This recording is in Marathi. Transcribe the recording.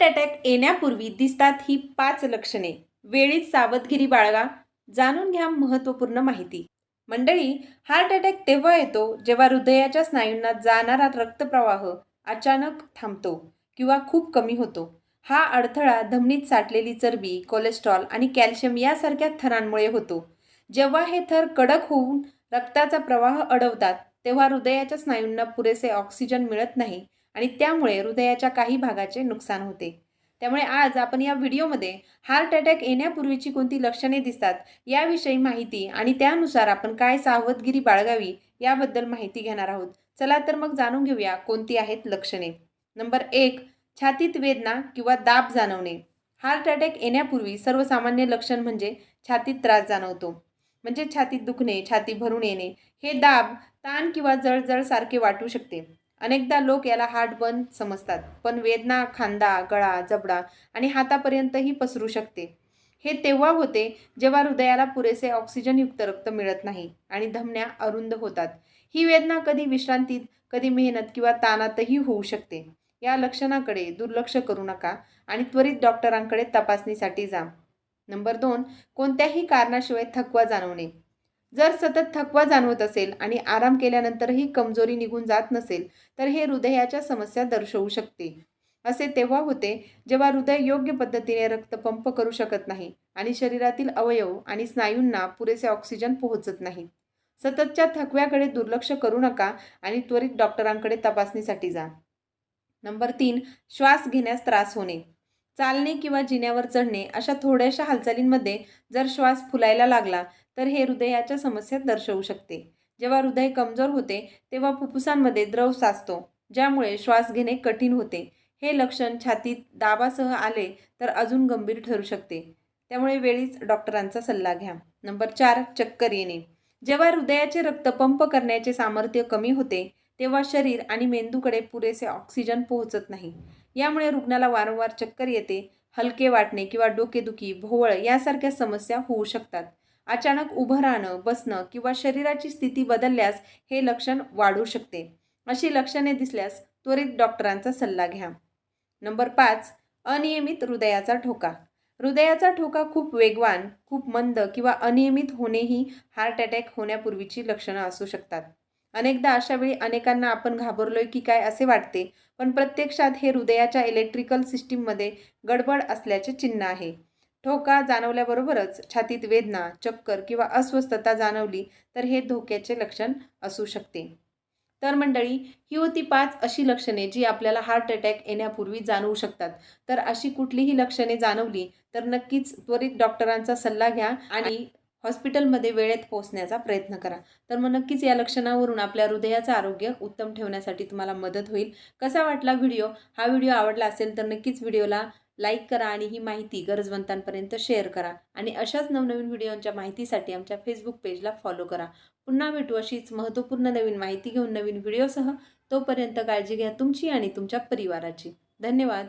हार्ट अटॅक येण्यापूर्वी दिसतात ही पाच लक्षणे. वेळीच सावधगिरी बाळगा. जाणून घ्या महत्त्वपूर्ण माहिती. मंडळी हार्ट अटॅक तेव्हा येतो जेव्हा हृदयाच्या स्नायूंना जाणारा रक्तप्रवाह अचानक थांबतो किंवा खूप कमी होतो. हा अडथळा धमनीत साठलेली चरबी कोलेस्ट्रॉल आणि कॅल्शियम यासारख्या थरांमुळे होतो. जेव्हा हे थर कडक होऊन रक्ताचा प्रवाह अडवतात तेव्हा हृदयाच्या स्नायूंना पुरेसे ऑक्सिजन मिळत नाही. आणि त्यामुळे हृदयाच्या काही भागाचे नुकसान होते. त्यामुळे आज आपण या व्हिडिओमध्ये हार्ट अटॅक येण्यापूर्वीची कोणती लक्षणे दिसतात याविषयी माहिती आणि त्यानुसार आपण काय सावधगिरी बाळगावी याबद्दल माहिती घेणार आहोत. चला तर मग जाणून घेऊया कोणती आहेत लक्षणे. नंबर एक छातीत वेदना किंवा दाब जाणवणे. हार्ट अटॅक येण्यापूर्वी सर्वसामान्य लक्षण म्हणजे छातीत त्रास जाणवतो. म्हणजे छातीत दुखणे छाती भरून येणे. हे दाब ताण किंवा जळजळ सारखे वाटू शकते. अनेकदा लोक याला हार्टबर्न समजतात पण वेदना खांदा गळा जबडा आणि हातापर्यंतही पसरू शकते. हे तेव्हा होते जेव्हा हृदयाला पुरेसे ऑक्सिजनयुक्त रक्त मिळत नाही आणि धमन्या अरुंद होतात. ही वेदना कधी विश्रांतीत कधी मेहनत किंवा ताणातही होऊ शकते. या लक्षणाकडे दुर्लक्ष करू नका आणि त्वरित डॉक्टरांकडे तपासणीसाठी जा. नंबर दोन कोणत्याही कारणाशिवाय थकवा जाणवणे. जर सतत थकवा जाणवत असेल आणि आराम केल्यानंतरही कमजोरी निघून जात नसेल तर हे हृदयाच्या समस्या दर्शवू शकते. असे तेव्हा होते जेव्हा हृदय योग्य पद्धतीने रक्त पंप करू शकत नाही आणि शरीरातील अवयव आणि स्नायूंना पुरेसे ऑक्सिजन पोहोचत नाही. सततच्या थकव्याकडे दुर्लक्ष करू नका आणि त्वरित डॉक्टरांकडे तपासणीसाठी जा. नंबर तीन श्वास घेण्यास त्रास होणे. चालणे किंवा जिन्यावर चढणे अशा थोड्याशा हालचालींमध्ये जर श्वास फुलायला लागला तर हे हृदयाच्या समस्या दर्शवू शकते. जेव्हा हृदय कमजोर होते तेव्हा फुफ्फुसांमध्ये द्रव साचतो ज्यामुळे श्वास घेणे कठीण होते. हे लक्षण छातीत दाबासह आले तर अजून गंभीर ठरू शकते. त्यामुळे वेळीच डॉक्टरांचा सल्ला घ्या. नंबर चार चक्कर येणे. जेव्हा हृदयाचे रक्त पंप करण्याचे सामर्थ्य कमी होते तेव्हा शरीर आणि मेंदूकडे पुरेसे ऑक्सिजन पोहोचत नाही. यामुळे रुग्णाला वारंवार चक्कर येते हलके वाटणे किंवा डोकेदुखी भोवळ यासारख्या समस्या होऊ शकतात. अचानक उभं राहणं बसणं किंवा शरीराची स्थिती बदलल्यास हे लक्षण वाढू शकते. अशी लक्षणे दिसल्यास त्वरित डॉक्टरांचा सल्ला घ्या. नंबर पाच अनियमित हृदयाचा ठोका. हृदयाचा ठोका खूप वेगवान खूप मंद किंवा अनियमित होणेही हार्ट अटॅक होण्यापूर्वीची लक्षणं असू शकतात. अनेकदा अशावेळी अनेकांना आपण घाबरलोय की काय असे वाटते पण प्रत्यक्षात हे हृदयाच्या इलेक्ट्रिकल सिस्टीममध्ये गडबड असल्याचे चिन्ह आहे. ठोका जाणवल्याबरोबरच छातीत वेदना चक्कर किंवा अस्वस्थता जाणवली तर हे धोक्याचे लक्षण असू शकते. तर मंडळी ही होती पाच अशी लक्षणे जी आपल्याला हार्ट अटॅक येण्यापूर्वी जाणवू शकतात. तर अशी कुठलीही लक्षणे जाणवली तर नक्कीच त्वरित डॉक्टरांचा सल्ला घ्या आणि हॉस्पिटलमध्ये वेळेत पोहोचण्याचा प्रयत्न करा. तर मग नक्कीच या लक्षणावरून आपल्या हृदयाचं आरोग्य उत्तम ठेवण्यासाठी तुम्हाला मदत होईल. कसा वाटला व्हिडिओ? हा व्हिडिओ आवडला असेल तर नक्कीच व्हिडिओला लाईक करा आणि ही माहिती गरजवंतांपर्यंत शेअर करा. आणि अशाच नवनवीन व्हिडिओंच्या माहितीसाठी आमच्या फेसबुक पेजला फॉलो करा. पुन्हा भेटू अशीच महत्त्वपूर्ण नवीन माहिती घेऊन नवीन व्हिडिओसह. तोपर्यंत काळजी घ्या तुमची आणि तुमच्या परिवाराची. धन्यवाद.